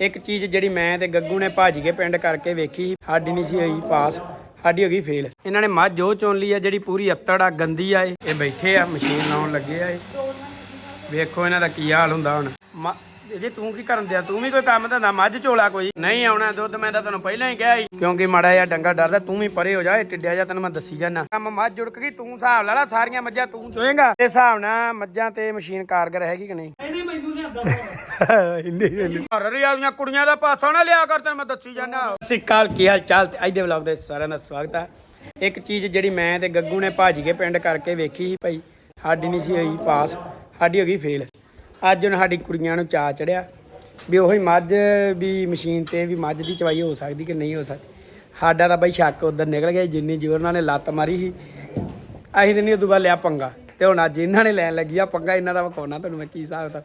ਇੱਕ ਚੀਜ਼ ਜਿਹੜੀ ਮੈਂ ਤੇ ਗੱਗੂ ਨੇ ਭਾਜੀ ਕੇ ਪਿੰਡ ਕਰਕੇ ਵੇਖੀ ਸਾਡੀ ਨਹੀਂ ਸੀ ਹੋਈ ਪਾਸ, ਸਾਡੀ ਹੋ ਗਈ ਫੇਲ ਇਹਨਾਂ ਨੇ ਮੱਝ ਉਹ ਚੁਣ ਲਈ ਆ ਜਿਹੜੀ ਪੂਰੀ ਅੱਤੜ ਆ, ਗੰਦੀ ਆ ਇਹ। ਬੈਠੇ ਆ, ਮਸ਼ੀਨ ਲਾਉਣ ਲੱਗੇ ਆ ਇਹ। ਵੇਖੋ ਇਹਨਾਂ ਦਾ ਕੀ ਹਾਲ ਹੁੰਦਾ ਹੁਣ। ਜੇ ਤੂੰ ਕੀ ਕਰਨ ਦਿਆ? ਤੂੰ ਵੀ ਕੋਈ ਕੰਮ ਧੰਦਾ, ਮੱਝ ਚੋਲਾ ਕੋਈ? ਨਹੀਂ ਆਉਣਾ ਦੁੱਧ, ਮੈਂ ਤਾਂ ਤੈਨੂੰ ਪਹਿਲਾਂ ਹੀ ਕਿਹਾ ਸੀ। ਕਿਉਂਕਿ ਮਾੜਾ ਜਿਹਾ ਡੰਗਾ ਡਰਦਾ, ਤੂੰ ਵੀ ਪਰੇ ਹੋ ਜਾ, ਇਹ ਟਿੱਡਿਆ ਜਾ ਤੈਨੂੰ ਮੈਂ ਦੱਸੀ ਜਾਣਾ ਕੰਮ ਮੱਝ ਜੁੜਕ ਗਈ, ਤੂੰ ਹਿਸਾਬ ਲਾ ਲਾ ਸਾਰੀਆਂ ਮੱਝਾਂ ਤੂੰ ਚੋਏਗਾ ਇਸ ਹਿਸਾਬ ਨਾਲ ਮੱਝਾਂ ਤੇ ਮਸ਼ੀਨ ਕਾਰਗਰ ਹੈਗੀ ਕਿ ਨਹੀਂ? ਇਹਨੇ ਮੈਨੂੰ ਲਿਆਂਦਾ ਘਰ ਕੁੜੀਆਂ ਦਾ ਪਾਸਾ ਨਾ ਲਿਆ ਕਰ ਤੈਨੂੰ ਮੈਂ ਦੱਸੀ ਜਾਣਾ ਸਿੱਕਾਲ ਕੀ ਹਾਲ ਚਾਲ? ਅੱਜ ਦੇ ਵਲੌਗ ਦੇ ਸਾਰਿਆਂ ਦਾ ਸਵਾਗਤ ਹੈ ਇੱਕ ਚੀਜ਼ ਜਿਹੜੀ ਮੈਂ ਤੇ ਗੱਗੂ ਨੇ ਭਾਜੀ ਕੇ ਪਿੰਡ ਕਰਕੇ ਵੇਖੀ ਸੀ ਭਾਈ ਸਾਡੀ ਨਹੀਂ ਸੀ ਹੋਈ ਪਾਸ ਸਾਡੀ ਹੋ ਗਈ ਫੇਲ। ਅੱਜ ਹੁਣ ਸਾਡੀ ਕੁੜੀਆਂ ਨੂੰ ਚਾ ਚੜਿਆ ਵੀ ਉਹੀ ਮੱਝ ਵੀ ਮਸ਼ੀਨ ਤੇ ਵੀ ਮੱਝ ਦੀ ਚਵਾਈ ਹੋ ਸਕਦੀ ਕਿ ਨਹੀਂ ਹੋ ਸਕਦੀ। ਸਾਡਾ ਤਾਂ ਬਾਈ ਸ਼ੱਕ ਉਧਰ ਨਿਕਲ ਗਿਆ ਜਿੰਨੀ ਜ਼ੋਰ ਨਾਲ ਨੇ ਲੱਤ ਮਾਰੀ ਸੀ। ਅਸੀਂ ਤੇ ਨਹੀਂ ਉਦੋਂ ਬਾਅਦ ਲਿਆ ਪੰਗਾ ਤੇ ਹੁਣ ਅੱਜ ਇਹਨਾਂ ਨੇ ਲੈਣ ਲੱਗੀ ਆ ਪੰਗਾ ਇਹਨਾਂ ਦਾ ਵਿਖਾਉਣਾ ਤੁਹਾਨੂੰ ਮੈਂ ਕੀ ਹਿਸਾਬ ਦਾ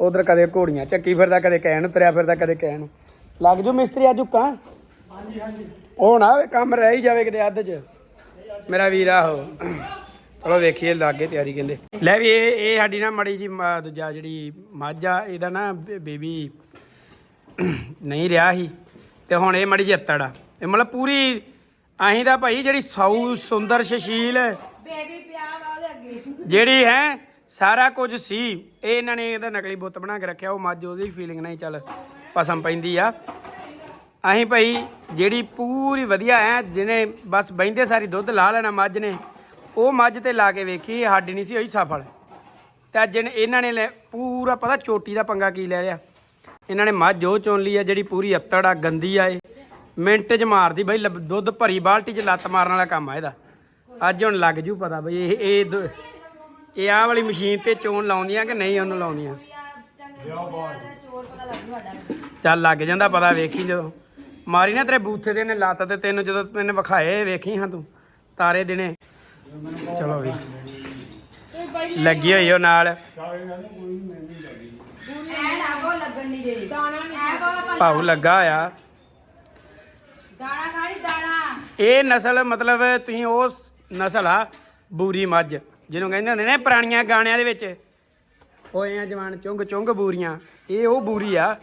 ਉਧਰ ਕਦੇ ਘੋੜੀਆਂ ਚੱਕੀ ਫਿਰਦਾ ਕਦੇ ਕਹਿਣ ਤੁਰਿਆ ਫਿਰਦਾ ਕਦੇ ਕਹਿਣ ਲੱਗ ਜੂ ਮਿਸਤਰੀ ਆ ਝੁੱਕਾ ਹਾਂਜੀ ਹਾਂਜੀ ਉਹ ਨਾ ਹੋਵੇ ਕੰਮ ਰਹਿ ਹੀ ਜਾਵੇ ਕਿਤੇ ਅੱਧ 'ਚ। ਮੇਰਾ ਵੀਰ ਆਹੋ ਚਲੋ ਵੇਖੀਏ ਲਾਗੇ ਤਿਆਰੀ ਕਹਿੰਦੇ। ਲੈ ਵੀ ਇਹ ਇਹ ਸਾਡੀ ਨਾ ਮੜੀ ਜੀ ਦੂਜਾ ਜਿਹੜੀ ਮੱਝ ਆ ਇਹਦਾ ਨਾ ਬੇਬੀ ਨਹੀਂ ਰਿਹਾ ਸੀ। ਤੇ ਹੁਣ ਇਹ ਮੜੀ ਜੀ ਅੱਤੜ ਆ। ਇਹ ਮਤਲਬ ਪੂਰੀ ਅਸੀਂ ਤਾਂ ਭਾਈ ਜਿਹੜੀ ਸੌ ਸੁੰਦਰ ਸ਼ਸ਼ੀਲ ਬੇਬੀ ਪਿਆ ਵਾ ਉਹਦੇ ਅੱਗੇ। ਜਿਹੜੀ ਹੈ ਸਾਰਾ ਕੁਝ ਸੀ। ਇਹ ਇਹਨਾਂ ਨੇ ਇਹਦਾ ਨਕਲੀ ਬੁੱਤ ਬਣਾ ਕੇ ਰੱਖਿਆ, ਉਹ ਮੱਝ ਉਹਦੀ ਫੀਲਿੰਗ ਨਾਲ ਹੀ ਚੱਲ ਪਸਮ ਪੈਂਦੀ ਆ। ਅਸੀਂ ਭਾਈ ਜਿਹੜੀ ਪੂਰੀ ਵਧੀਆ ਹੈ ਜਿਹਨੇ ਬਸ ਬਹਿੰਦੇ ਸਾਰੀ ਦੁੱਧ ਲਾ ਲੈਣਾ ਮੱਝ ਨੇ, ਉਹ ਮੱਝ ਤੇ ਲਾ ਕੇ ਵੇਖੀ ਸਾਡੀ ਨਹੀਂ ਸੀ ਹੋਈ ਸਫਲ। ਤੇ ਅੱਜ ਇਹਨਾਂ ਨੇ ਲੈ ਪੂਰਾ ਪਤਾ ਚੋਟੀ ਦਾ ਪੰਗਾ ਕੀ ਲੈ ਲਿਆ। ਇਹਨਾਂ ਨੇ ਮੱਝ ਉਹ ਚੁਣ ਲਈ ਆ ਜਿਹੜੀ ਪੂਰੀ ਅੱਤੜ ਆ, ਗੰਦੀ ਆ ਇਹ। ਮਿੰਟ 'ਚ ਮਾਰਦੀ ਬਈ ਲੱਭ- ਦੁੱਧ ਭਰੀ ਬਾਲਟੀ 'ਚ ਲੱਤ ਮਾਰਨ ਵਾਲਾ ਕੰਮ ਆ ਇਹਦਾ। ਅੱਜ ਹੁਣ ਲੱਗ ਜੂ ਪਤਾ ਬਈ, ਇਹ ਇਹ ਦੁ- ਇਹ ਆਹ ਵਾਲੀ ਮਸ਼ੀਨ ਤੇ ਚੋਣ ਲਾਉਂਦੀਆਂ ਕਿ ਨਹੀਂ ਉਹਨੂੰ ਲਾਉਂਦੀਆਂ? ਚੱਲ ਲੱਗ ਜਾਂਦਾ ਪਤਾ ਵੇਖੀ ਜਦੋਂ। ਮਾਰੀ ਨਾ ਤੇਰੇ ਬੂਥੇ ਦੇ ਨੇ ਲੱਤ ਤੇ ਤੈਨੂੰ ਜਦੋਂ ਮੈਨੇ ਵਿਖਾਏ ਵੇਖੀ ਹਾਂ ਤੂੰ ਤਾਰੇ ਦਿਨੇ। ਚਲੋ ਵੀ। ਲੱਗੀ ਹੋਈ ਉਹ ਨਾਲ। ਭਾਉ ਲੱਗਾ ਹੋਇਆ। ਦਾਣਾ ਖਾਣੀ ਦਾਣਾ। ਇਹ ਨਸਲ ਮਤਲਬ ਤੁਸੀਂ ਉਹ ਨਸਲ ਆ ਬੂਰੀ ਮੱਝ। ਜਿਹਨੂੰ ਕਹਿੰਦੇ ਹੁੰਦੇ ਨੇ ਪੁਰਾਣੀਆਂ ਗਾਣਿਆਂ ਦੇ ਵਿੱਚ। ਓਏ ਆ ਜਵਾਨ ਚੁੰਗ ਚੁੰਗ ਬੂਰੀਆਂ। ਇਹ ਉਹ ਬੂਰੀ ਆ।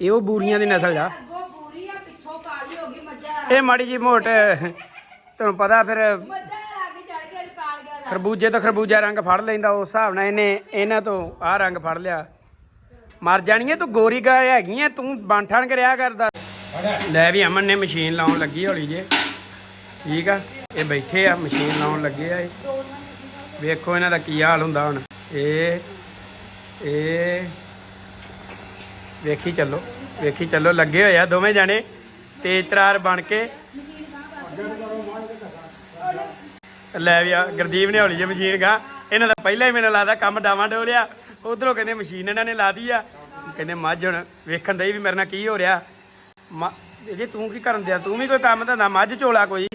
ਇਹ ਉਹ ਬੂਰੀਆਂ ਦੀ ਨਸਲ ਆ। ਅੱਗੋਂ ਪੂਰੀ ਆ ਪਿੱਛੋਂ ਕਾਲੀ ਹੋ ਗਈ ਮੱਝਾਂ ਇਹ ਮਾੜੀ ਜੀ ਮੋਟ ਤੁਹਾਨੂੰ ਪਤਾ ਫਿਰ ਮੱਝਾਂ ਦੇ ਲਾਗੇ ਚੜ ਕੇ ਕਾਲ ਗਿਆ ਦਾ। ਖਰਬੂਜੇ ਤੋਂ ਖਰਬੂਜਾ ਰੰਗ ਫੜ ਲੈਂਦਾ ਉਸ ਹਿਸਾਬ ਨਾਲ ਇਹਨੇ ਇਹਨਾਂ ਤੋਂ ਆਹ ਰੰਗ ਫੜ ਲਿਆ। ਮਰ ਜਾਣੀ ਐ ਤੂੰ ਗੋਰੀ ਗਾ ਹੈਗੀ ਐ ਤੂੰ ਬਾਂਠਣ ਕਰਿਆ ਕਰਦਾ। ਲੈ ਵੀ ਅਮਨ ਨੇ ਮਸ਼ੀਨ ਲਾਉਣ ਲੱਗੀ ਹੌਲੀ ਜੇ ਠੀਕ ਆ ਇਹ ਬੈਠੇ ਆ ਮਸ਼ੀਨ ਲਾਉਣ ਲੱਗੇ ਆ ਇਹ। ਵੇਖੋ ਇਹਨਾਂ ਦਾ ਕੀ ਹਾਲ ਹੁੰਦਾ ਹੁਣ। ਇਹ ਇਹ ਵੇਖੀ ਚੱਲੋ ਵੇਖੀ ਚੱਲੋ, ਲੱਗੇ ਹੋਏ ਆ ਦੋਵੇਂ ਜਾਣੇ, ਤੇਜ਼ ਤਰਾਰ ਬਣ ਕੇ। ਲੈ ਵੀ ਆ, ਗੁਰਦੀਪ ਨੇ ਹੌਲੀ ਜਿਹੀ ਮਸ਼ੀਨ ਗਾ ਇਹਨਾਂ ਦਾ ਪਹਿਲਾਂ ਹੀ ਮੈਨੂੰ ਲੱਗਦਾ ਕੰਮ ਡਾਵਾਂ ਡੋਲਿਆ। ਉਧਰੋਂ ਕਹਿੰਦੇ ਮਸ਼ੀਨ ਇਹਨਾਂ ਨੇ ਲਾ ਦੀ ਆ। ਕਹਿੰਦੇ ਮੱਝ ਹੁਣ ਵੇਖਣ ਦੇ ਵੀ ਮੇਰੇ ਨਾਲ ਕੀ ਹੋ ਰਿਹਾ। ਮ- ਜੇ ਤੂੰ ਕੀ ਕਰਨ ਦਿਆ? ਤੂੰ ਵੀ ਕੋਈ ਕੰਮ ਧੰਦਾ, ਮੱਝ ਝੋਲਾ ਕੋਈ।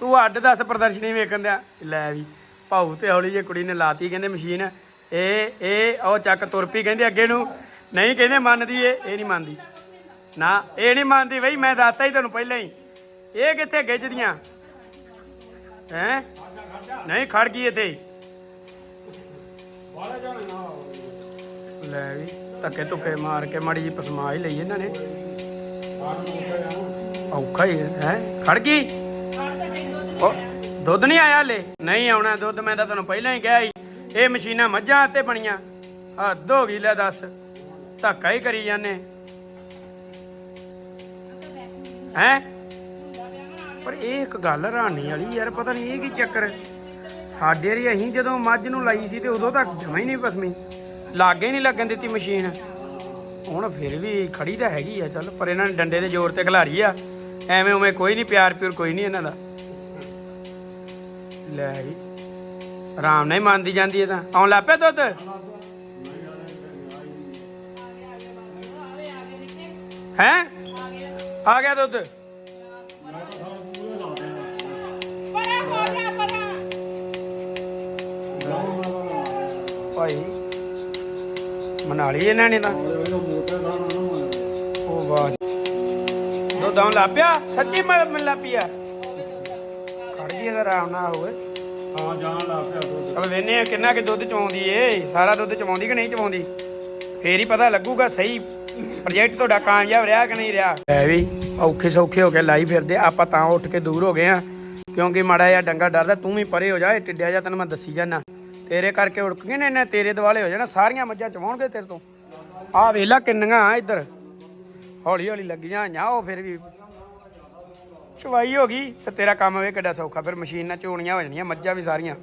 ਤੂੰ ਅੱਡ ਦੱਸ ਪ੍ਰਦਰਸ਼ਨੀ ਵੇਖਣ ਦਿਆ। ਲੈ ਵੀ ਭਾਊ ਤੇ ਹੌਲੀ ਜਿਹੀ ਕੁੜੀ ਨੇ ਲਾਤੀ, ਕਹਿੰਦੇ ਮਸ਼ੀਨ, ਇਹ ਇਹ, ਉਹ ਚੱਕ ਤੁਰ ਪਈ ਕਹਿੰਦੇ ਅੱਗੇ ਨੂੰ। ਨਹੀਂ ਕਹਿੰਦੇ ਮੰਨਦੀ ਇਹ ਇਹ ਨਹੀਂ ਮੰਨਦੀ। ਨਾ, ਇਹ ਨਹੀਂ ਮੰਨਦੀ ਬਈ, ਮੈਂ ਦੱਸਤਾ ਹੀ ਤੁਹਾਨੂੰ ਪਹਿਲਾਂ ਹੀ। ਇਹ ਕਿੱਥੇ ਗਿੱਜਦੀਆਂ ਹੈ? ਨਹੀਂ, ਖੜ ਗਈ ਇੱਥੇ ਲੈ ਵੀ, ਧੱਕੇ ਧੁੱਕੇ ਮਾਰ ਕੇ ਮਾੜੀ ਜੀ ਪਸਮਾ ਹੀ ਲਈ ਇਹਨਾਂ ਨੇ। ਔਖਾ ਹੀ, ਹੈ? ਖੜ ਗਈ? ਦੁੱਧ ਨਹੀਂ ਆਇਆ ਹਲੇ? ਨਹੀਂ ਆਉਣਾ ਦੁੱਧ, ਮੈਂ ਤਾਂ ਤੁਹਾਨੂੰ ਪਹਿਲਾਂ ਹੀ ਕਿਹਾ ਸੀ। ਇਹ ਮਸ਼ੀਨਾਂ ਮੱਝਾਂ ਤੇ ਬਣੀਆਂ। ਹੱਦ ਹੋ ਗਈ ਲੈ ਦੱਸ। ਧੱਕਾ ਹੀ ਕਰੀ ਜਾਂਦੇ। ਹੈ? ਪਰ ਇਹ ਇੱਕ ਗੱਲ ਹੈਰਾਨੀ ਵਾਲੀ ਯਾਰ, ਪਤਾ ਨਹੀਂ ਇਹ ਕੀ ਚੱਕਰ ਸਾਡੇ ਰੀ ਅਸੀਂ ਜਦੋਂ ਮੱਝ ਨੂੰ ਲਾਈ ਸੀ ਤੇ ਉਦੋਂ ਤੱਕ ਜਮਾ ਹੀ ਨਹੀਂ ਪਸਮੀ। ਲਾਗੇ ਨਹੀਂ ਲੱਗਣ ਦਿੱਤੀ ਮਸ਼ੀਨ। ਹੁਣ ਫਿਰ ਵੀ ਖੜੀ ਤਾਂ ਹੈਗੀ ਆ, ਚੱਲ, ਪਰ ਇਹਨਾਂ ਨੇ ਡੰਡੇ ਦੇ ਜ਼ੋਰ ਤੇ ਖਿਲਾਰੀ ਆ। ਐਵੇਂ ਉਵੇਂ ਕੋਈ ਨਹੀਂ ਪਿਆਰ ਪਿਓਰ ਕੋਈ ਨਹੀਂ ਇਹਨਾਂ ਦਾ। ਲੈ ਵੀ ਆਰਾਮ ਨਾਲ ਮੰਨਦੀ ਜਾਂਦੀ ਹੈ ਤਾਂ। ਆਉਣ ਲੱਗ ਪਿਆ ਦੁੱਧ? ਹੈ? ਆ ਗਿਆ ਦੁੱਧ? ਭਾਈ, ਮਨਾ ਲਈ ਇਹਨਾਂ ਨੇ ਤਾਂ। ਉਹ ਵਾਹ ਦੁੱਧ ਆਉਣ ਲੱਗ ਪਿਆ? ਸੱਚੀ ਮਿਲ ਮਿਲ ਪਿਆ ਅਗਰ ਆਰਾਮ ਨਾਲ ਹੋਵੇ ਹਾਂ ਜਾਣ ਲੱਗ ਪਿਆ ਦੁੱਧ। ਚਲ ਵੇਨੇ ਆ ਕਿੰਨਾ ਕਿ ਦੁੱਧ ਚਵਾਉਂਦੀ ਏ। ਸਾਰਾ ਦੁੱਧ ਚਵਾਉਂਦੀ ਕਿ ਨਹੀਂ ਚਵਾਉਂਦੀ? ਫੇਰ ਹੀ ਪਤਾ ਲੱਗੂਗਾ ਸਹੀ ਪ੍ਰੋਜੈਕਟ ਤੁਹਾਡਾ ਕਾਮਯਾਬ ਰਿਹਾ ਕਿ ਨਹੀਂ ਰਿਹਾ। ਐ ਵੀ ਔਖੇ ਸੌਖੇ ਹੋ ਕੇ ਲਾਈ ਫਿਰਦੇ ਆਪਾਂ ਤਾਂ ਉੱਠ ਕੇ ਦੂਰ ਹੋ ਗਏ ਆ ਕਿਉਂਕਿ ਮਾੜਾ ਜਿਹਾ ਡੰਗਾ ਡਰਦਾ ਤੂੰ ਵੀ ਪਰੇ ਹੋ ਜਾ ਇਹ ਟਿੱਡਿਆ ਜਾ ਤੈਨੂੰ ਮੈਂ ਦੱਸੀ ਜਾਣਾ ਤੇਰੇ ਕਰਕੇ ਉੜਕ ਗਏ ਨੇ ਇਹਨੇ ਤੇਰੇ ਦਿਵਾਲੇ ਹੋ ਜਾਣਾ। ਸਾਰੀਆਂ ਮੱਝਾਂ ਚਵਾਉਣਗੇ ਤੇਰੇ ਤੋਂ। ਆਹ ਵੇਲਾ ਕਿੰਨੀਆਂ ਆ ਇੱਧਰ। ਹੌਲੀ ਹੌਲੀ ਲੱਗੀਆਂ ਆਈਆਂ ਉਹ ਫਿਰ ਵੀ ਚਵਾਈ ਹੋ ਗਈ ਤੇ ਤੇਰਾ ਕੰਮ ਵੇ ਕਿੱਡਾ ਸੌਖਾ। ਫਿਰ ਮਸ਼ੀਨ ਨਾਲ ਝੋਣੀਆਂ ਹੋ ਜਾਣੀਆਂ ਮੱਝਾਂ ਵੀ ਸਾਰੀਆਂ।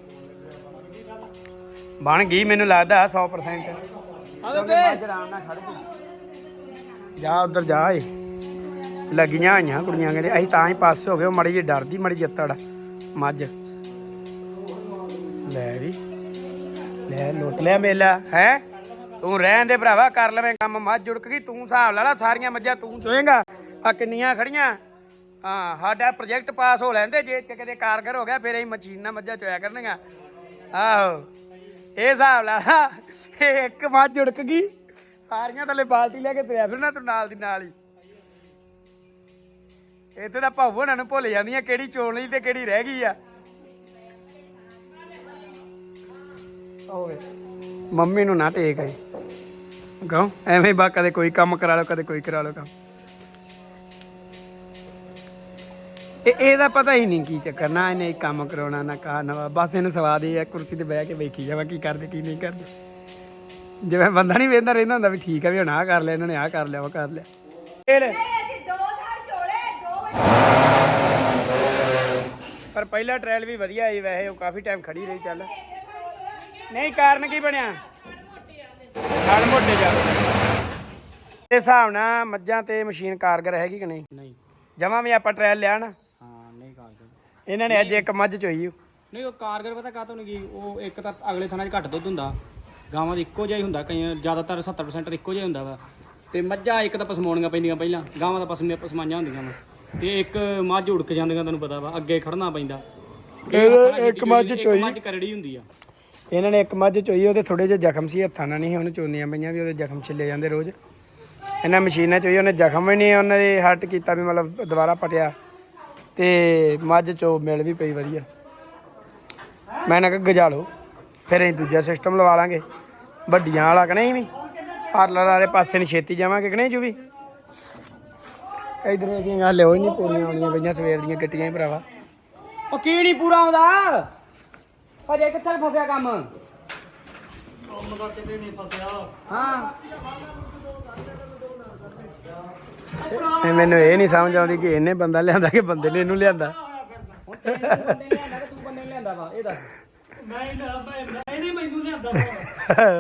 ਬਣ ਗਈ ਮੈਨੂੰ ਲੱਗਦਾ 100% ਆ ਬੇਬੇ। ਆਰਾਮ ਨਾਲ ਖੜ ਗਈ ਜਾ ਉਧਰ ਜਾ ਏ। ਲੱਗੀਆਂ ਹੋਈਆਂ ਕੁੜੀਆਂ ਕਹਿੰਦੇ ਅਸੀਂ ਤਾਂ ਹੀ ਪਾਸੇ ਹੋ ਗਏ ਉਹ ਮੜੀ ਜੀ ਡਰਦੀ ਮੜੀ ਜਿੱਤੜ ਮੱਝ। ਲੈ ਵੀ ਲੈ ਲੁੱਟ ਲਿਆ ਮੇਲਾ ਹੈ? ਤੂੰ ਰਹਿਣ ਦੇ ਭਰਾਵਾ ਕਰ ਲਵੇਂ ਕੰਮ। ਮੱਝ ਜੁੜਕ ਗਈ ਤੂੰ ਹਿਸਾਬ ਲਾ ਲਾ ਸਾਰੀਆਂ ਮੱਝਾਂ ਤੂੰ ਚੋਏਗਾ। ਆ ਕਿੰਨੀਆਂ ਖੜੀਆਂ? ਹਾਂ, ਸਾਡਾ ਪ੍ਰੋਜੈਕਟ ਪਾਸ ਹੋ ਲੈਂਦੇ, ਜੇ ਚ ਕਿਤੇ ਕਾਰਗਰ ਹੋ ਗਿਆ, ਫਿਰ ਅਸੀਂ ਮਸ਼ੀਨ ਨਾਲ ਮੱਝਾਂ ਚੋਇਆ ਕਰਨਗੀਆਂ ਆਹੋ, ਇਹ ਹਿਸਾਬ ਲਾ ਲਾ ਇਹ ਇੱਕ ਮੱਝ ਜੁੜਕ ਗਈ, ਸਾਰੀਆਂ ਥੱਲੇ ਬਾਲਟੀ ਲੈ ਕੇ ਤੁਰਿਆ ਫਿਰਨਾ ਤੂੰ ਨਾਲ ਦੀ ਨਾਲ ਹੀ। ਇੱਥੇ ਤਾਂ ਭਾਊ ਉਹਨਾਂ ਨੂੰ ਭੁੱਲ ਜਾਂਦੀਆਂ ਕਿਹੜੀ ਚੋਣ ਲਈ ਤੇ ਕਿਹੜੀ ਰਹਿ ਗਈ ਆ। ਓਏ, ਮੰਮੀ ਨੂੰ ਨਾ ਟੇਕ ਆਈ ਕਹੋ ਐਵੇਂ ਬਾ, ਕਦੇ ਕੋਈ ਕੰਮ ਕਰਾ ਲਓ, ਕਦੇ ਕੋਈ ਕਰਾ ਲਓ ਕੰਮ। ਇਹ ਇਹਦਾ ਪਤਾ ਹੀ ਨਹੀਂ ਕੀ ਚੱਕਰ ਨਾ ਇਹਨੇ ਇਹ ਕੰਮ ਕਰਾਉਣਾ ਨਾ ਕਾ ਨਾ ਬਸ ਇਹਨੂੰ ਸਵਾਦ ਇਹ ਆ ਕੁਰਸੀ ਤੇ ਬਹਿ ਕੇ ਵੇਖੀ ਜਾਵਾ ਕੀ ਕਰਦੇ ਕੀ ਨਹੀਂ ਕਰਦੇ। ਜਿਵੇਂ ਬੰਦਾ ਨਹੀਂ ਵੇਂਦਾ ਰਹਿੰਦਾ ਹੁੰਦਾ ਵੀ ਠੀਕ ਆ ਵੀ ਹੁਣ ਆਹ ਕਰ ਲਿਆ ਇਹਨਾਂ ਨੇ ਆਹ ਕਰ ਲਿਆ ਉਹ ਕਰ ਲਿਆ। ਇਹ ਲੈ। ਪਰ ਪਹਿਲਾ ਟ੍ਰਾਇਲ ਵੀ ਵਧੀਆ ਆਈ ਵੈਸੇ ਉਹ ਕਾਫੀ ਟਾਈਮ ਖੜੀ ਰਹੀ ਚੱਲ। ਨਹੀਂ ਕਾਰਨ ਕੀ ਬਣਿਆ? ਨਾਲ ਮੋਟੇ ਜਾ। ਇਸ ਹਿਸਾਬ ਨਾਲ ਮੱਝਾਂ ਤੇ ਮਸ਼ੀਨ ਕਾਰਗਰ ਹੈਗੀ ਕਿ ਨਹੀਂ? ਨਹੀਂ। ਜਮਾਂ ਵੀ ਆਪਾਂ ਟ੍ਰਾਇਲ ਲਿਆ ਨਾ। ਇਹਨਾਂ ਨੇ ਅੱਜ ਇੱਕ ਮੱਝ ਚੋਈ ਓ। ਨਹੀਂ ਉਹ ਕਾਰਗਰ ਪਤਾ ਕਾਤੋਂ ਨਹੀਂ ਗਈ? ਉਹ ਇੱਕ ਤਾਂ ਅਗਲੇ ਥਾਂ 'ਚ ਘੱਟ ਦੁੱਧ ਹੁੰਦਾ। ਗਾਵਾਂ ਦਾ ਇੱਕੋ ਜਿਹਾ ਹੀ ਹੁੰਦਾ ਕਈ ਜ਼ਿਆਦਾਤਰ 70% ਇੱਕੋ ਜਿਹਾ ਹੁੰਦਾ ਵਾ। ਤੇ ਮੱਝਾਂ ਇੱਕ ਤਾਂ ਪਸਮਾਉਣੀਆਂ ਪੈਂਦੀਆਂ ਪਹਿਲਾਂ। ਗਾਵਾਂ ਦਾ ਪਸਮੀਆਂ ਪਸਮਾਈਆਂ ਹੁੰਦੀਆਂ ਵਾ। ਤੇ ਇੱਕ ਮੱਝ ਉੜਕ ਜਾਂਦੀਆਂ ਤੁਹਾਨੂੰ ਪਤਾ ਵਾ। ਅੱਗੇ ਖੜਨਾ ਪੈਂਦਾ। ਇਹ ਇੱਕ ਮੱਝ ਚੋਈ। ਮੱਝ ਕਰੜੀ ਹੁੰਦੀ ਆ। ਇਹਨਾਂ ਨੇ ਇੱਕ ਮੱਝ ਚੋਈ ਉਹਦੇ ਥੋੜੇ ਜਿਹੇ ਜ਼ਖਮ ਸੀ। ਹੱਥਾਂ ਨਾਲ ਨਹੀਂ ਉਹਨੂੰ ਚੋਂਦੀਆਂ ਪਈਆਂ ਵੀ ਉਹਦੇ ਜ਼ਖਮ ਛਿੱਲੇ ਜਾਂਦੇ ਰੋਜ਼। ਇਹਨਾਂ ਮਸ਼ੀਨਾਂ ਚੋਈ ਉਹਨੇ ਜ਼ਖਮ ਵੀ ਨਹੀਂ ਉਹਨਾਂ ਦੇ ਹੱਟ ਕੀਤਾ ਵੀ ਮਤਲਬ ਦੁਬਾਰਾ ਪਟਿਆ। ਤੇ ਮੱਝ ਚੋ ਮਿਲ ਵੀ ਪਈ ਵਧੀਆ। ਮੈਂ ਨਾ ਕਿ ਗਜਾ ਲਓ ਫਿਰ ਅਸੀਂ ਦੂਜਾ ਸਿਸਟਮ ਲਵਾ ਲਾਂਗੇ। ਵੱਡੀਆਂ ਵਾਲਾ ਕਿ ਨਹੀਂ ਵੀ? ਪਾਰਲਰ ਵਾਲੇ ਪਾਸੇ ਨੂੰ ਛੇਤੀ ਜਾਵਾਂਗੇ ਕਿ ਨਹੀਂ ਜੂ ਵੀ ਇਧਰ ਇਹ ਗੱਲ ਲਿਓ ਹੀ ਨਹੀਂ ਪੂਰੀਆਂ ਆਉਣੀਆਂ ਪਈਆਂ ਸਵੇਰ ਦੀਆਂ ਕਿੱਟੀਆਂ ਹੀ ਭਰਾਵਾ। ਉਹ ਕੀ ਨਹੀਂ ਪੂਰਾ ਆਉਂਦਾ? ਹਜੇ ਕਿੱਥੇ ਫਸਿਆ ਕੰਮ? ਕੰਮ ਦਾ ਕਿਤੇ ਨਹੀਂ ਫਸਿਆ। ਹਾਂ। ਮੈਨੂੰ ਇਹ ਨਹੀਂ ਸਮਝ ਆਉਂਦੀ ਕਿ ਇਹਨੇ ਬੰਦਾ ਲਿਆਂਦਾ ਕਿ ਬੰਦੇ ਨੇ ਇਹਨੂੰ ਲਿਆਂਦਾ। ਹੁਣ ਤੂੰ ਬੰਦੇ ਨੇ ਲਿਆਂਦਾ ਕਿ ਤੂੰ ਬੰਦੇ ਨੇ ਲਿਆਂਦਾ ਵਾ ਇਹ ਦੱਸ। ਮੈਂ ਇਹਨੇ ਮੈਨੂੰ ਲਿਆਂਦਾ।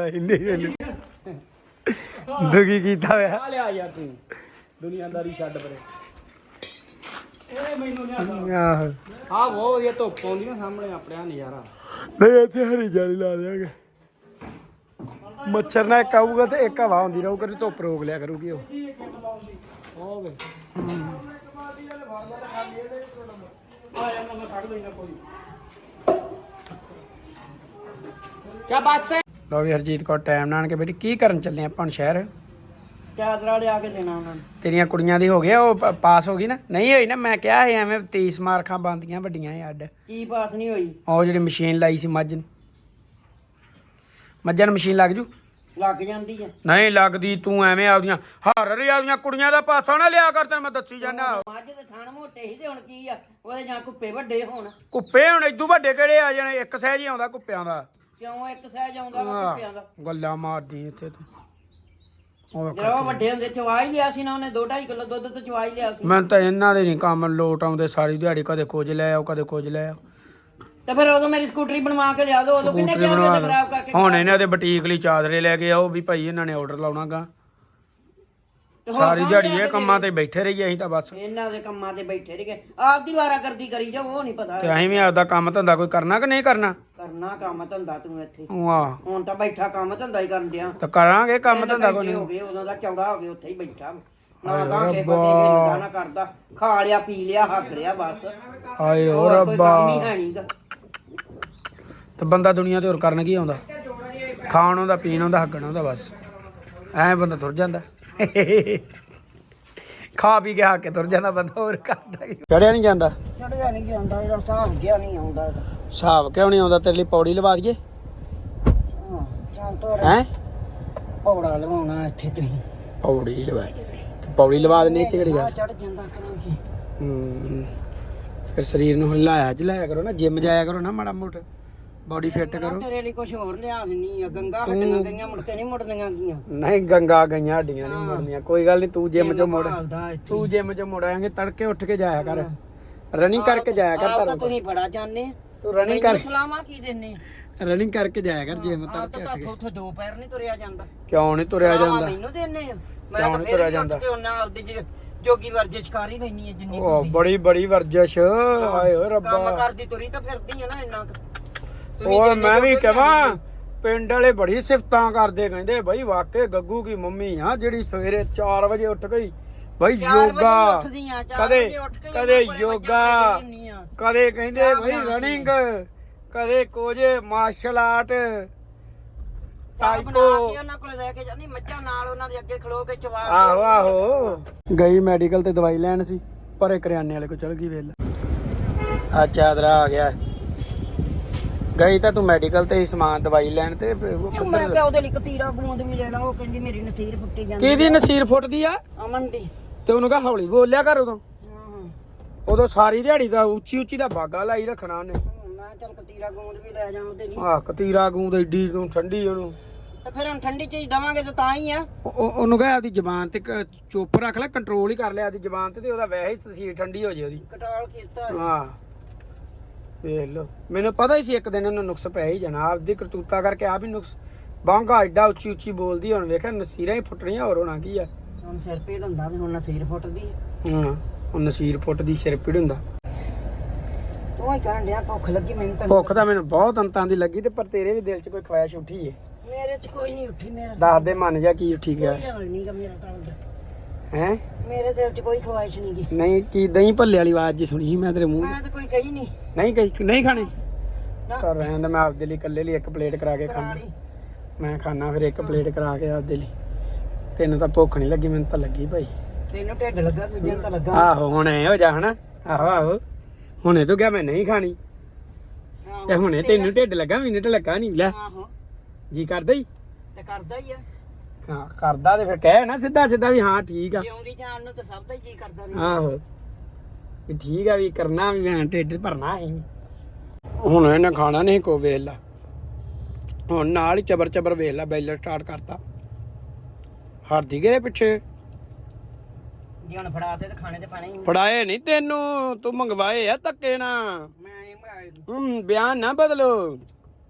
ਹਿੰਦੀ ਮੈਨੂੰ ਦੁਖੀ ਕੀਤਾ ਹੋਇਆ। ਆ ਲਿਆ ਯਾਰ ਤੂੰ ਦੁਨੀਆਦਾਰੀ ਛੱਡ ਪਰੇ। ਇਹ ਮੈਨੂੰ ਲਿਆਂਦਾ। ਆਹੋ। ਆ ਬਹੁਤ ਵਧੀਆ ਧੁੱਪ ਆਉਂਦੀ ਨਾ ਸਾਹਮਣੇ ਆਪਣੇ ਆ ਨਜ਼ਾਰਾ। ਨਹੀਂ ਇੱਥੇ ਹਰੀ ਜਾਲੀ ਲਾ ਦੇਾਂਗੇ ਮੱਛਰ ਨਾ ਇੱਕ ਆਊਗਾ ਤੇ ਇੱਕ ਹਵਾ ਹੁੰਦੀ ਰਹੂ ਕਰੀ ਧੁੱਪ ਰੋਕ ਲਿਆ ਕਰੂਗੀ ਉਹ। ਹੋ ਗਏ ਕਿਆ ਬਾਤ ਹੈ ਲੋ ਵੀ ਹਰਜੀਤ ਕੌਰ ਟਾਈਮ ਨਾਲ ਕੇ ਬੇਟੀ ਕੀ ਕਰਨ ਚੱਲੇ ਆਪਾਂ ਹੁਣ ਸ਼ਹਿਰ? ਚਾਦਰਾ ਲਿਆ ਕੇ ਦੇਣਾ ਉਹਨਾਂ ਨੂੰ। ਤੇਰੀਆਂ ਕੁੜੀਆਂ ਦੀ ਹੋ ਗਿਆ ਉਹ ਪਾਸ ਹੋ ਗਈ ਨਾ? ਨਹੀਂ ਹੋਈ ਨਾ ਮੈਂ ਕਿਹਾ ਸੀ ਐਵੇਂ 23 ਮਾਰਕਾਂ ਬੰਦੀਆਂ ਵੱਡੀਆਂ ਇਹ ਅੱਡ। ਕੀ ਪਾਸ ਨਹੀਂ ਹੋਈ? ਉਹ ਜਿਹੜੀ ਮਸ਼ੀਨ ਲਾਈ ਸੀ ਮੱਝ ਨੂੰ। ਮੱਝਾਂ ਨੂੰ ਮਸ਼ੀਨ ਲੱਗ ਜੂ? ਲੱਗ ਜਾਂਦੀ ਆ। ਨਹੀਂ ਲੱਗਦੀ ਤੂੰ ਐਵੇਂ ਆਪਦੀਆਂ ਹਰ ਰਿਆਦੀਆਂ ਕੁੜੀਆਂ ਦਾ ਪਾਸਾ ਨਾ ਲਿਆ ਕਰ ਤੈਨੂੰ ਮੈਂ ਦੱਸੀ ਜਾਣਾ ਮੱਝ ਦੇ ਥਣ ਮੋਟੇ ਸੀ ਤੇ ਹੁਣ ਕੀ ਆ? ਉਹਦੇ ਜਾਂ ਕੁੱਪੇ ਵੱਡੇ ਹੋਣ। ਕੁੱਪੇ ਹੁਣ ਇਦੋਂ ਵੱਡੇ ਕਿਹੜੇ ਆ ਜਾਣੇ? ਇੱਕ ਸਹਿਜ ਹੀ ਆਉਂਦਾ ਕੁੱਪਿਆਂ ਦਾ। ਕਿਉਂ ਇੱਕ ਸਹਿਜ ਆਉਂਦਾ ਵਾ ਕੁੱਪਿਆਂ ਦਾ। ਗੱਲਾਂ ਮਾਰਦੀ ਇੱਥੇ ਤੂੰ। ਜਦੋਂ ਵੱਡੇ ਹੁੰਦੇ ਚਵਾ ਹੀ ਲਿਆ ਸੀ ਨਾ ਉਹਨੇ 2.5 ਕਿਲੋ ਦੁੱਧ ਤੇ ਚਵਾ ਹੀ ਲਿਆ ਸੀ। ਮੈਨੂੰ ਤਾਂ ਇਹਨਾਂ ਦੇ ਨਹੀਂ ਕੰਮ ਲੋਟ ਆਉਂਦੇ ਸਾਰੀ ਦਿਹਾੜੀ ਕਦੇ ਖੋਜ ਲੈ ਆਓ ਕਦੇ ਖੋਜ ਲੈ ਆਓ। ਤੇ ਫਿਰ ਉਦੋਂ ਮੇਰੀ ਸਕੂਟਰੀ ਬਣਵਾ ਕੇ ਲਿਆ ਦੋ ਉਦੋਂ ਕਿੰਨੇ ਕਿਹਾ ਉਹਨੇ ਖਰਾਬ ਕਰਕੇ ਹੁਣ ਇਹਨਾਂ ਦੇ ਬੁਟੀਕ ਲਈ ਚਾਦਰੇ ਲੈ ਕੇ ਆਓ ਵੀ ਭਾਈ ਇਹਨਾਂ ਨੇ ਆਰਡਰ ਲਾਉਣਾਗਾ। ਤੇ ਹੋਰ ਸਾਰੀ ਕੌਣ ਦਿਹਾੜੀ ਇਹ ਕੰਮਾਂ ਤੇ ਬੈਠੇ ਰਹੀਏ ਅਸੀਂ ਤਾਂ ਬਸ। ਇਹਨਾਂ ਦੇ ਕੰਮਾਂ ਤੇ ਬੈਠੇ ਰਹੇ ਆਪਦੀ ਵਾਰਾ ਕਰਦੀ ਕਰੀ ਜਾ ਉਹ ਨਹੀਂ ਪਤਾ। ਤੇ ਅਸੀਂ ਵੀ ਆਪਦਾ ਕੰਮ ਧੰਦਾ ਕੋਈ ਕਰਨਾ ਕਿ ਨਹੀਂ ਕਰਨਾ? ਕਰਨਾ ਕੰਮ ਧੰਦਾ ਤੂੰ ਇੱਥੇ। ਵਾਹ ਹੁਣ ਤਾਂ ਬੈਠਾ ਕੰਮ ਧੰਦਾ ਹੀ ਕਰਨ ਡਿਆ। ਤਾਂ ਕਰਾਂਗੇ ਕੰਮ ਧੰਦਾ ਕੋਈ ਨਹੀਂ। ਹੋ ਗਏ ਉਦੋਂ ਦਾ ਚੌੜਾ ਹੋ ਗਿਆ ਉੱਥੇ ਹੀ ਬੈਠਾ। ਨਾ ਕੇ ਪਤੇ ਹਿੱਲਦਾ ਨਾ ਕਰਦਾ। ਖਾ ਲਿਆ ਪੀ ਲਿਆ ਹੱਗ ਲਿਆ ਬਸ। ਆਏ ਓ ਹੋਰ ਕੋਈ ਕੰਮ ਹੀ ਰੱਬਾ। ਹੈ ਨਹੀਂਗਾ ਤੇ ਬੰਦਾ ਦੁਨੀਆ ਤੇ ਹੋਰ ਕਰਨ ਕੀ ਆਉਂਦਾ? ਖਾਣ ਆਉਂਦਾ ਪੀਣ ਆਉਂਦਾ ਹੱਗਣ ਆਉਂਦਾ ਬਸ। ਐਂ ਬੰਦਾ ਤੁਰ ਜਾਂਦਾ। ਖਾ ਪੀ ਕੇ ਹੱਕ ਕੇ ਤੁਰ ਜਾਂਦਾ ਬੰਦਾ ਹੋਰ ਕਰਦਾ ਕੀ? ਚੜਿਆ ਨਹੀਂ ਜਾਂਦਾ? ਚੜਿਆ ਨਹੀਂ ਜਾਂਦਾ ਇਹਦਾ ਹਿਸਾਬ ਜਿਆ ਨਹੀਂ ਆਉਂਦਾ ਇਹਦਾ। ਹਿਸਾਬ ਕਿਉਂ ਨਹੀਂ ਆਉਂਦਾ? ਤੇਰੇ ਲਈ ਪੌੜੀ ਲਵਾ ਦਈਏ। ਹਾਂ ਪੌੜਾ ਲਵਾਉਣਾ ਇੱਥੇ ਤੁਸੀਂ ਪੌੜੀ ਲਵਾ ਪੌੜੀ ਲਵਾ ਦਿੰਦੇ ਇੱਥੇ ਕਿਹੜੀ ਗੱਲ? ਚੜ ਜਾਂਦਾ ਕਰਾਂਗੇ। ਹੂੰ ਫਿਰ ਸਰੀਰ ਨੂੰ ਹਿਲਾਇਆ ਜਲਾਇਆ ਕਰੋ ਨਾ ਜਿਮ ਜਾਇਆ ਕਰੋ ਨਾ ਮਾੜਾ ਮੋਟਾ। ਬਾਡੀ ਫਿੱਟ ਕਰੋ। ਤੇਰੇ ਲਈ ਕੁਝ ਹੋਰ ਲਿਆ ਦਿੰਨੀ ਆ। ਗੰਗਾ ਹੱਡੀਆਂ ਗਈਆਂ ਮੁੜ ਕੇ ਨਹੀਂ ਮੁੜਦੀਆਂ ਗਈਆਂ। ਨਹੀਂ ਗੰਗਾ ਗਈਆਂ ਹੱਡੀਆਂ ਨਹੀਂ ਮੁੜਦੀਆਂ ਕੋਈ ਗੱਲ ਨਹੀਂ ਤੂੰ ਜਿਮ ਚੋਂ ਮੁੜ ਤੂੰ ਜਿਮ ਚੋਂ ਮੁੜ ਆਏਂਗੇ ਤੜਕੇ ਉੱਠ ਕੇ ਜਾਇਆ ਕਰ। ਰਨਿੰਗ ਕਰਕੇ ਜਾਇਆ ਕਰ ਤਾਂ ਧਰਮ ਤੁਸੀਂ ਬੜਾ ਜਾਣਦੇ ਤੂੰ ਰਨਿੰਗ ਕਰ ਸਲਾਮਾਂ ਕੀ ਦਿੰਨੇ ਰਨਿੰਗ ਕਰਕੇ ਜਾਇਆ ਕਰ ਜਿਮ ਤੜਕੇ ਤਾਂ ਉੱਠ ਕੇ। ਉੱਥੇ ਦੋ ਪੈਰ ਨਹੀਂ ਤੁਰਿਆ ਜਾਂਦਾ। ਕਿਉਂ ਨਹੀਂ ਤੁਰਿਆ ਜਾਂਦਾ? ਮੈਨੂੰ ਦਿੰਨੇ ਆ। ਮੈਂ ਤਾਂ ਤੁਰਿਆ ਜਾਂਦਾ? ਕੇ ਉਹਨਾਂ ਆਪਦੀ ਜੋਗੀ ਵਰਜਿਸ਼ ਕਰ ਹੀ ਲੈਣੀ ਹੈ ਜਿੰਨੀ ਉਹ ਬੜੀ ਬੜੀ ਵਰਜਿਸ਼। ਹਾਏ ਓ ਕੰਮ ਰੱਬਾ ਕਰਦੀ ਤੁਰੀ ਤਾਂ ਫਿਰਦੀ ਆ ਨਾ ਇੰਨਾ ਜਿੰਨੀ ਮੈਂ ਵੀ ਕਹਾਂ ਪਿੰਡ ਵਾਲੇ ਬੜੀ ਸਿਫਤਾਂ ਕਰਦੇ ਕਹਿੰਦੇ ਬਈ ਵਾਕੇ ਗੱਗੂ ਕੀ ਮੰਮੀ ਆ ਜਿਹੜੀ ਸਵੇਰੇ 4 ਵਜੇ ਉੱਠ ਗਈ। ਬਈ ਯੋਗਾ ਕਦੇ ਕਦੇ ਯੋਗਾ। ਕਦੇ ਕਹਿੰਦੇ ਬਈ। ਰਨਿੰਗ ਕਦੇ ਕੁਝ ਮਾਰਸ਼ਲ ਆਰਟ ਉਹਨਾਂ ਕੋਲੇ ਕੇ ਜਾਨੀ ਮੱਝਾਂ ਨਾਲ ਉਹਨਾਂ ਦੇ ਅੱਗੇ ਖਲੋ ਕੇ ਚਵਾ ਕੇ ਆਹੋ ਆਹੋ। ਗਈ ਮੈਡੀਕਲ ਤੇ ਦਵਾਈ ਲੈਣ ਸੀ ਪਰੇ ਕਰਿਆਨੇ ਵਾਲੇ ਕੋ ਚਲ ਗਈ ਵੇਲ ਆ ਚਾਦਰਾ ਆ ਗਿਆ। ਗਈ ਤਾਂ ਤੂੰ ਮੈਡੀਕਲ ਤੇ ਹੀ ਸਮਾਨ ਦਵਾਈ ਲੈਣ ਤੇ ਫਿਰ ਉਹ ਤੇ ਮੈਂ ਕਿਹਾ ਉਹਦੇ ਲਈ ਕਤੀਰਾ ਗੂੰਦ ਵੀ ਲੈਣਾ ਉਹ ਕਹਿੰਦੀ ਮੇਰੀ ਨਸੀਰ ਫੁੱਟੀ ਜਾਂਦੀ ਕਿਹਦੀ ਨਸੀਰ ਫੁੱਟਦੀ ਆ? ਅਮਨ ਦੀ। ਤੇ ਉਹਨੂੰ ਕਹਾ ਹੌਲੀ ਬੋਲਿਆ ਕਰ ਉਦੋਂ। ਹਾਂ। ਉਦੋਂ ਸਾਰੀ ਦਿਹਾੜੀ ਦਾ ਉੱਚੀ ਉੱਚੀ ਦਾ ਬਾਗਾ ਲਾਈ ਰੱਖਣਾ ਉਹਨੇ। ਮੈਂ ਚੱਲ ਕਤੀਰਾ ਗੂੰਦ ਵੀ ਲੈ ਜਾਵਾਂ ਉਹਦੇ ਲਈ ਆਹ ਕਤੀਰਾ ਗੂੰਦ ਏਡੀ ਨੂੰ ਠੰਡੀ ਉਹਨੂੰ? ਤੇ ਫਿਰ ਹੁਣ ਠੰਡੀ ਚੀਜ਼ ਦਵਾਂਗੇ ਤਾਂ ਤਾਂ ਹੀ ਆ। ਉਹ- ਉਹ- ਉਹਨੂੰ ਕਹਾ ਆਪਦੀ ਜ਼ਬਾਨ ਤੇ ਕ- ਚੁੱਪ ਰੱਖ ਲੈ ਕੰਟਰੋਲ ਹੀ ਕਰ ਲਿਆ ਆਪਦੀ ਜ਼ਬਾਨ ਤੇ ਤੇ ਉਹਦਾ ਵੈਸੇ ਹੀ ਤਸੀਰ ਠੰਡੀ ਹੋ ਜੇ ਉਹਦੀ। ਕਟਾਲ ਕੀਤਾ। ਹਾਂ। ਵੇਖ ਲੋ ਮੈਨੂੰ ਪਤਾ ਹੀ ਸੀ ਇੱਕ ਦਿਨ ਉਹਨੂੰ ਨੁਕਸ ਪੈ ਹੀ ਜਾਣਾ। ਆਪਦੀ ਕਰਤੂਤਾ ਕਰਕੇ ਆਪ ਹੀ ਨੁਕਸ ਬਾਂਗਾ ਐਡਾ ਉੱਚੀ ਉੱਚੀ ਬੋਲਦੀ ਹੁਣ ਵੇਖਿਆ ਨਸੀਰਾਂ ਹੀ ਫੁੱਟਣੀਆਂ ਹੋਰ ਹੋਣਾ ਕੀ ਆ? ਹੁਣ ਸਿਰ ਪੀੜ ਹੁੰਦਾ ਤੇ ਹੁਣ ਨਸੀਰ ਫੁੱਟਦੀ ਹਾਂ ਉਹ ਨਸੀਰ ਫੁੱਟਦੀ ਸਿਰ ਪੀੜ ਹੁੰਦਾ। ਤੂੰ ਹੀ ਕਹਿਣ ਡਿਆ ਭੁੱਖ ਲੱਗੀ ਮੈਨੂੰ ਤਾਂ। ਭੁੱਖ ਤਾਂ ਮੈਨੂੰ ਬਹੁਤ ਅੰਤਾਂ ਦੀ ਲੱਗੀ ਤੇ ਪਰ ਤੇਰੇ ਵੀ ਦਿਲ 'ਚ ਕੋਈ ਖਵਾਇਸ਼ ਉੱਠੀ ਏ। ਮੇਰੇ 'ਚ ਕੋਈ ਨਹੀਂ ਉੱਠੀ ਮੇਰਾ ਦੱਸ ਦੇ ਮਨ ਜਾ ਕੀ ਉੱਠੀ ਗਿਆ। ਹਾਲ ਨਹੀਂਗਾ ਮੇਰਾ ਤਾਂ ਉਹਦਾ। ਹੈ? ਮੇਰੇ ਦਿਲ 'ਚ ਕੋਈ ਖਵਾਇਸ਼ ਨਹੀਂਗੀ ਨਹੀਂ ਕੀ ਦਹੀਂ ਭੱਲੇ ਵਾਲੀ ਆਵਾਜ਼ ਜੀ ਸੁਣੀ ਸੀ ਮੈਂ ਤੇਰੇ ਮੂੰਹ ਮੈਂ ਤਾਂ ਕੋਈ ਕਹੀ ਨਹੀਂ। ਨਹੀਂ ਕਹੀ ਨਹੀਂ ਖਾਣੀ? ਨਾ। ਕਰ ਰਹਿਣ ਦੇ ਮੈਂ ਆਪਦੇ ਲਈ ਇਕੱਲੇ ਲਈ ਇੱਕ ਪਲੇਟ ਕਰਾ ਕੇ ਖਾਣਾ ਮੈਂ ਖਾਣਾ ਫਿਰ ਇੱਕ ਪਲੇਟ ਕਰਾ ਕੇ ਆਪਦੇ ਲਈ। ਤੈਨੂੰ ਤਾਂ ਭੁੱਖ ਨਹੀਂ ਲੱਗੀ ਮੈਨੂੰ ਤਾਂ ਲੱਗੀ ਭਾਈ। ਤੈਨੂੰ ਢਿੱਡ ਲੱਗਾ ਦੂਜੇ ਨੂੰ ਤਾਂ ਲੱਗਾ। ਆਹੋ ਹੁਣ ਐ ਹੋ ਜਾ ਹਨਾ? ਆਹੋ ਆਹੋ। ਹੁਣੇ ਤੂੰ ਕਿਹਾ ਮੈਂ ਨਹੀਂ ਖਾਣੀ। ਆਹੋ, ਤੇ ਹੁਣੇ ਤੈਨੂੰ ਢਿੱਡ ਲੱਗਾ ਮੈਨੂੰ ਤਾਂ ਲੱਗਾ ਨਹੀਂ ਲੈ। ਆਹੋ। ਜੀ ਕਰਦਾ ਹੀ ਤੇ ਕਰਦਾ ਹੀ ਆ। ਹਾਂ ਕਰਦਾ ਤੇ ਫਿਰ ਕਹਿ ਨਾ ਸਿੱਧਾ ਸਿੱਧਾ ਵੀ ਹਾਂ ਠੀਕ ਆ। ਜਿਉਂਦੀ ਜਾਣ ਨੂੰ ਤਾਂ ਸਭ ਦਾ ਹੀ ਜੀ ਕਰਦਾ ਨਹੀਂ ਆਹੋ। ਵੀ ਠੀਕ ਆ ਵੀ ਕਰਨਾ ਵੀ ਮੈਂ ਢਿੱਡ ਭਰਨਾ ਹੀ ਹੁਣ ਇਹਨੇ ਖਾਣਾ ਨਹੀਂ ਕੋ ਵੇਖ ਲਾ। ਹੁਣ ਨਾਲ ਹੀ ਚਬਰ ਚਬਰ ਵੇਖ ਲਾ ਬੈਲਰ ਸਟਾਰਟ ਕਰਤਾ। ਹਰਦੀ ਗਏ ਪਿੱਛੇ। ਜੇ ਹੁਣ ਫੜਾਤੇ ਤੇ ਖਾਣੇ ਤੇ ਪਾਣੇ ਹੀ ਫੜਾਏ ਨਹੀਂ ਤੈਨੂੰ ਤੂੰ ਮੰਗਵਾਏ ਆ ਧੱਕੇ ਨਾ ਮੈਂ ਨਹੀਂ ਮੰਗਾਏ। ਹਮ ਬਿਆਨ ਨਾ ਬਦਲੋ।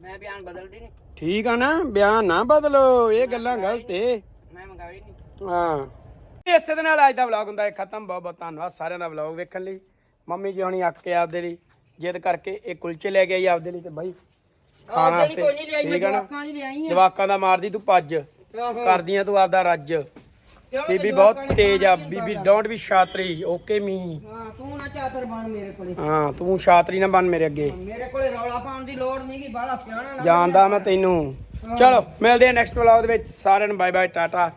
ਮੈਂ ਬਿਆਨ ਬਦਲਦੀ ਨਹੀਂ। ਠੀਕ ਆ ਨਾ? ਬਿਆਨ ਨਾ ਬਦਲੋ ਇਹ ਗੱਲਾਂ ਗਲਤ ਏ। ਮੈਂ ਮੰਗਾਈ ਨਹੀਂ। ਹਾਂ। ਇਸੇ ਦੇ ਨਾਲ ਅੱਜ ਦਾ ਵਲੌਗ ਹੁੰਦਾ ਹੈ ਖਤਮ। ਬਹੁਤ ਬਹੁਤ ਧੰਨਵਾਦ ਸਾਰਿਆਂ ਦਾ ਵਲੌਗ ਵੇਖਣ ਲਈ। ਮੰਮੀ ਜੀ ਹੁਣੀ ਅੱਕ ਕੇ ਆਪਦੇ ਲਈ ਜਿੱਦ ਕਰਕੇ ਇਹ ਕੁਲਚੇ ਲੈ ਕੇ ਆਈ ਆਪਦੇ ਲਈ ਤੇ ਬਾਈ ਖਾਣਾ ਆਹ ਕੋਈ ਨਹੀਂ ਲਿਆਈ ਮੈਂ ਠੀਕ ਆ ਨਾ? ਜਵਾਕਾਂ ਦੀ ਮਾਰਦੀ ਤੂੰ ਆਹੋ। ਕਰਦੀਆਂ ਤੂੰ ਆਪਦਾ ਰੱਜ। ਬੀਬੀ ਬਹੁਤ ਤੇਜ਼ ਆ ਬੀਬੀ ਡੋਂਟ ਬੀ ਸ਼ਾਤਰੀ ਓਕੇ ਮੀ। ਹਾਂ ਤੂੰ ਨਾ ਚਾਤਰ ਬਣ ਮੇਰੇ ਕੋਲੇ। ਹਾਂ ਤੂੰ ਸ਼ਾਤਰੀ ਨਾ ਬਣ ਮੇਰੇ ਅੱਗੇ। ਮੇਰੇ ਕੋਲੇ ਰੌਲਾ ਪਾਉਣ ਦੀ ਲੋੜ ਨਹੀਂ ਕਿ ਬਾਹਲਾ ਸਿਆਣਾ ਨਾ ਜਾਣਦਾ ਮੈਂ ਤੈਨੂੰ। ਚਲੋ ਮਿਲਦੇ ਆ ਨੈਕਸਟ ਵਲੌਗ ਦੇ ਵਿੱਚ। ਸਾਰਿਆਂ ਨੂੰ ਬਾਏ ਬਾਏ ਟਾਟਾ।